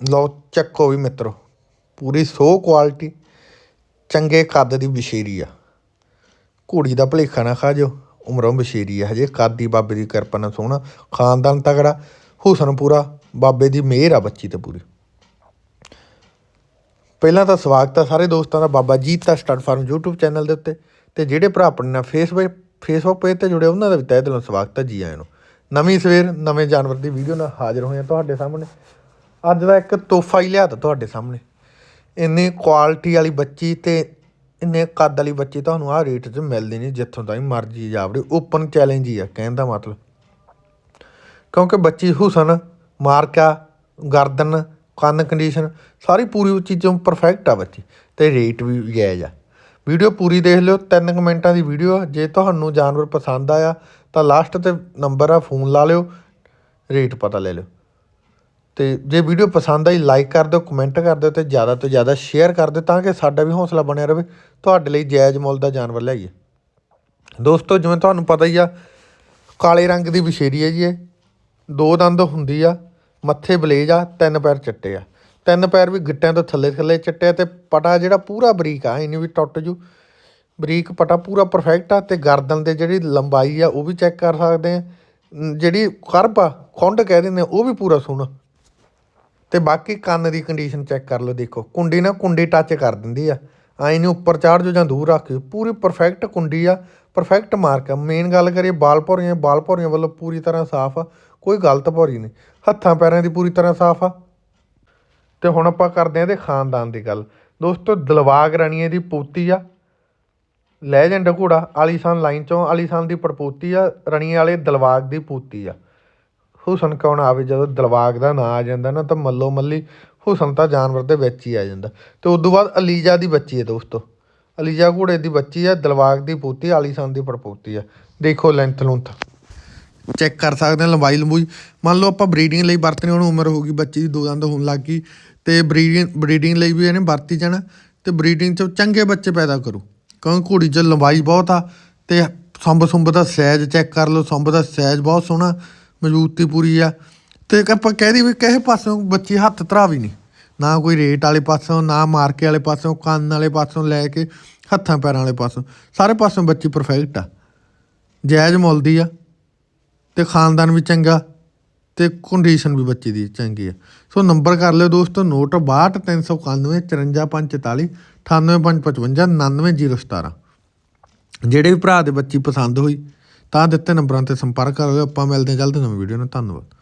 ਲਓ, ਚੱਕੋ ਵੀ ਮਿੱਤਰੋ, ਪੂਰੀ ਸੋ ਕੁਆਲਿਟੀ ਚੰਗੇ ਕੱਦ ਦੀ ਬਸ਼ੇਰੀ ਆ। ਘੋੜੀ ਦਾ ਭਲੇਖਾ ਨਾ ਖਾ ਜੋ ਉਮਰੋਂ ਬਸ਼ੇਰੀ ਆ ਹਜੇ, ਕੱਦ ਦੀ ਬਾਬੇ ਦੀ ਕਿਰਪਾ ਨਾਲ ਸੋਹਣਾ, ਖਾਨਦਾਨ ਤਗੜਾ ਹੁਸਨ ਪੂਰਾ, ਬਾਬੇ ਦੀ ਮਿਹਰ ਆ ਬੱਚੀ ਤੇ ਪੂਰੀ। ਪਹਿਲਾਂ ਤਾਂ ਸਵਾਗਤ ਆ ਸਾਰੇ ਦੋਸਤਾਂ ਦਾ, ਬਾਬਾ ਜੀਤ ਦਾ ਸਟੱਡ ਫਾਰਮ YouTube ਚੈਨਲ ਦੇ ਉੱਤੇ, ਤੇ ਜਿਹੜੇ ਭਰਾ ਆਪਣੇ ਨਾਲ ਫੇਸਬੁੱਕ ਫੇਸਬੁੱਕ ਪੇਜ ਤੇ ਜੁੜੇ, ਉਹਨਾਂ ਦਾ ਵੀ ਤਹਿ ਦਿਲੋਂ ਸਵਾਗਤ ਹੈ ਜੀ ਆਇਆਂ ਨੂੰ। ਨਵੀਂ ਸਵੇਰ, ਨਵੇਂ ਜਾਨਵਰ ਦੀ ਵੀਡੀਓ ਨਾਲ ਹਾਜ਼ਰ ਹੋਏ ਹਾਂ ਤੁਹਾਡੇ ਸਾਹਮਣੇ। ਅੱਜ ਦਾ ਇੱਕ ਤੋਹਫਾ ਹੀ ਲਿਆਤਾ ਤੁਹਾਡੇ ਸਾਹਮਣੇ। ਇੰਨੀ ਕੁਆਲਿਟੀ ਵਾਲੀ ਬੱਚੀ ਤੇ ਇੰਨੇ ਕੱਦ ਵਾਲੀ ਬੱਚੀ ਤੁਹਾਨੂੰ ਆਹ ਰੇਟ 'ਚ ਮਿਲਦੀ ਨਹੀਂ ਜਿੱਥੋਂ ਤਾਈਂ ਮਰਜ਼ੀ ਜਾਵੜੇ ਓਪਨ ਚੈਲੰਜ ਹੀ ਆ, ਕਹਿਣ ਦਾ ਮਤਲਬ। ਕਿਉਂਕਿ ਬੱਚੀ ਹੁਸਨ, ਮਾਰਕਾ, ਗਰਦਨ, ਕੰਨ ਕੰਡੀਸ਼ਨ ਸਾਰੀ ਪੂਰੀ ਚੀਜ਼ੋਂ ਪਰਫੈਕਟ ਆ ਬੱਚੀ ਤੇ ਰੇਟ ਵੀ ਜਾਇਜ਼ ਆ। ਵੀਡੀਓ ਪੂਰੀ ਦੇਖ ਲਿਓ, ਤਿੰਨ ਕੁ ਮਿੰਟਾਂ ਦੀ ਵੀਡੀਓ ਆ। ਜੇ ਤੁਹਾਨੂੰ ਜਾਨਵਰ ਪਸੰਦ ਆਇਆ ਤਾਂ ਲਾਸਟ ਤੇ ਨੰਬਰ ਆ, ਫੋਨ ਲਾ ਲਿਓ ਰੇਟ ਪਤਾ ਲੈ ਲਿਓ। ਤੇ ਜੇ ਵੀਡੀਓ ਪਸੰਦ ਆਈ ਲਾਈਕ ਕਰ ਦਿਓ ਕਮੈਂਟ ਕਰ ਦਿਓ ਤੇ ਜ਼ਿਆਦਾ ਤੋਂ ਜ਼ਿਆਦਾ ਸ਼ੇਅਰ ਕਰ ਦਿਓ ਤਾਂ ਕਿ ਸਾਡਾ ਵੀ ਹੌਸਲਾ ਬਣਿਆ ਰਹੇ। ਤੁਹਾਡੇ ਲਈ ਜਾਇਜ਼ ਮੁੱਲ ਦਾ ਜਾਨਵਰ ਲਿਆਈਏ। ਦੋਸਤੋ, ਜਿਵੇਂ ਤੁਹਾਨੂੰ ਪਤਾ ਹੀ ਆ, ਕਾਲੇ ਰੰਗ ਦੀ ਵਿਸ਼ੇਰੀ ਹੈ ਜੀ ਇਹ। ਦੋ ਦੰਦ ਹੁੰਦੀ ਆ, ਮੱਥੇ ਬਲੇਜ ਆ, ਤਿੰਨ ਪੈਰ ਚਿੱਟੇ ਆ। ਤਿੰਨ ਪੈਰ ਵੀ ਗਿੱਟਿਆਂ ਤੋਂ ਥੱਲੇ ਥੱਲੇ ਚਿੱਟੇ ਆ ਤੇ ਪਟਾ ਜਿਹੜਾ ਪੂਰਾ ਬਰੀਕ ਆ ਇਹਨੂੰ ਵੀ ਟੁੱਟ ਜੂ। ਬਰੀਕ ਪਟਾ ਪੂਰਾ ਪਰਫੈਕਟ ਆ ਤੇ ਗਰਦਨ ਦੇ ਜਿਹੜੀ ਲੰਬਾਈ ਆ, ਉਹ ਵੀ ਚੈੱਕ ਕਰ ਸਕਦੇ ਆ। ਜਿਹੜੀ ਕਰਬ ਆ, ਖੁੰਡ ਕਹਿ ਦਿੰਦੇ ਉਹ ਵੀ ਪੂਰਾ ਸੋਹਣਾ। ਤੇ ਬਾਕੀ ਕੰਨ ਦੀ ਕੰਡੀਸ਼ਨ ਚੈੱਕ ਕਰ ਲਓ ਦੇਖੋ। ਕੁੰਡੀ ਨਾ ਕੁੰਡੀ ਟੱਚ ਕਰ ਦਿੰਦੀ ਆ। ਆਈ ਨੂੰ ਉੱਪਰ ਚਾੜ ਜੋ ਜਾਂ ਦੂਰ ਰੱਖ ਦਿਓ। ਪੂਰੀ ਪਰਫੈਕਟ ਕੁੰਡੀ ਆ ਪਰਫੈਕਟ ਮਾਰਕ ਆ। ਮੇਨ ਗੱਲ ਕਰੀਏ, ਬਾਲ ਭੌਰੀਆਂ ਬਾਲ ਭੌਰੀਆਂ ਵੱਲੋਂ ਪੂਰੀ ਤਰ੍ਹਾਂ ਸਾਫ਼ ਆ। ਕੋਈ ਗਲਤ ਭੌਰੀ ਨਹੀਂ। ਹੱਥਾਂ ਪੈਰਾਂ ਦੀ ਪੂਰੀ ਤਰ੍ਹਾਂ ਸਾਫ਼ ਆ। ਤੇ ਹੁਣ ਆਪਾਂ ਕਰਦੇ ਹਾਂ ਇਹਦੇ ਖਾਨਦਾਨ ਦੀ ਗੱਲ। ਦੋਸਤੋ, ਦਿਲਵਾਗ ਰਾਣੀਏ ਦੀ ਪੋਤੀ ਆ। ਲੈਜੈਂਡ ਘੋੜਾ ਆਲੀਸ਼ਾਨ ਲਾਈਨ ਚੋਂ ਆਲੀਸ਼ਾਨ ਦੀ ਪੜਪੋਤੀ ਆ। ਰਣੀਏ ਵਾਲੇ ਦਿਲਵਾਗ ਦੀ ਪੋਤੀ ਆ। ਹੁਸਨ ਕੌਣ ਆਵੇ ਜਦੋਂ ਦਿਲਵਾਗ ਦਾ ਨਾਂ ਆ ਜਾਂਦਾ ਨਾ ਤਾਂ ਮੱਲੋ ਮੱਲੀ ਹੁਸਨ ਤਾਂ ਜਾਨਵਰ ਦੇ ਵਿੱਚ ਹੀ ਆ ਜਾਂਦਾ। ਤੇ ਉਸ ਤੋਂ ਬਾਅਦ ਅਲੀਜਾ ਦੀ ਬੱਚੀ ਹੈ ਦੋਸਤੋ। ਅਲੀਜਾ ਘੋੜੇ ਦੀ ਬੱਚੀ ਆ ਦਿਲਵਾਗ ਦੀ ਪੋਤੀ ਆਲੀਸ਼ਾਨ ਦੀ ਪੜਪੋਤੀ ਆ। ਦੇਖੋ ਲੈਂਥ ਲੁੰਥ। ਚੈੱਕ ਕਰ ਸਕਦੇ ਹਾਂ ਲੰਬਾਈ ਲੰਬੂਈ। ਮੰਨ ਲਓ ਆਪਾਂ ਬਰੀਡਿੰਗ ਲਈ ਵਰਤਣੀ ਉਹਨੂੰ ਉਮਰ ਹੋ ਗਈ, ਬੱਚੀ ਦੀ ਦੋ ਦੰਦ ਹੋਣ ਲੱਗ ਗਈ। ਤੇ ਬਰੀਡਿੰਗ ਬਰੀਡਿੰਗ ਲਈ ਵੀ ਇਹਨੇ ਵਰਤੀ ਜਾਣਾ। ਤੇ ਬਰੀਡਿੰਗ 'ਚ ਚੰਗੇ ਬੱਚੇ ਪੈਦਾ ਕਰੂ। ਕਿਉਂਕਿ ਘੋੜੀ 'ਚ ਲੰਬਾਈ ਬਹੁਤ ਆ, ਤੇ ਸੰਭ ਸੁੰਭ ਦਾ ਸਾਈਜ਼ ਚੈੱਕ ਕਰ ਲਓ, ਸੰਭ ਦਾ ਸਾਈਜ਼ ਬਹੁਤ ਸੋਹਣਾ। ਮਜ਼ਬੂਤੀ ਪੂਰੀ ਆ। ਤੇ ਆਪਾਂ ਕਹਿ ਦਈਏ ਵੀ ਕਿਸੇ ਪਾਸੋਂ ਬੱਚੀ ਹੱਥ ਧਰਾ ਵੀ ਨਹੀਂ। ਨਾ ਕੋਈ ਰੇਟ ਵਾਲੇ ਪਾਸੋਂ, ਨਾ ਮਾਰਕੇ ਵਾਲੇ ਪਾਸੋਂ, ਕੰਨ ਵਾਲੇ ਪਾਸੋਂ ਲੈ ਕੇ, ਹੱਥਾਂ ਪੈਰਾਂ ਵਾਲੇ ਪਾਸੋਂ। ਸਾਰੇ ਪਾਸੋਂ ਬੱਚੀ ਪਰਫੈਕਟ ਆ। ਜਾਇਜ਼ ਮੁੱਲ ਦੀ ਆ। ਤੇ ਖਾਨਦਾਨ ਵੀ ਚੰਗਾ, ਤੇ ਕੰਡੀਸ਼ਨ ਵੀ ਬੱਚੀ ਦੀ ਚੰਗੀ ਆ। ਸੋ ਨੰਬਰ ਕਰ ਲਿਓ ਦੋਸਤੋ, ਨੋਟ 62391 54544 98555 99017 ਜਿਹੜੇ ਵੀ ਭਰਾ ਦੇ ਬੱਚੀ ਪਸੰਦ ਹੋਈ ਤਾਂ ਦਿੱਤੇ ਨੰਬਰਾਂ ਤੇ ਸੰਪਰਕ ਕਰੋ ਆਪਾਂ ਮਿਲਦੇ ਹਾਂ ਜਲਦ ਨਵੀਂ ਵੀਡੀਓ ਨਾਲ। ਧੰਨਵਾਦ।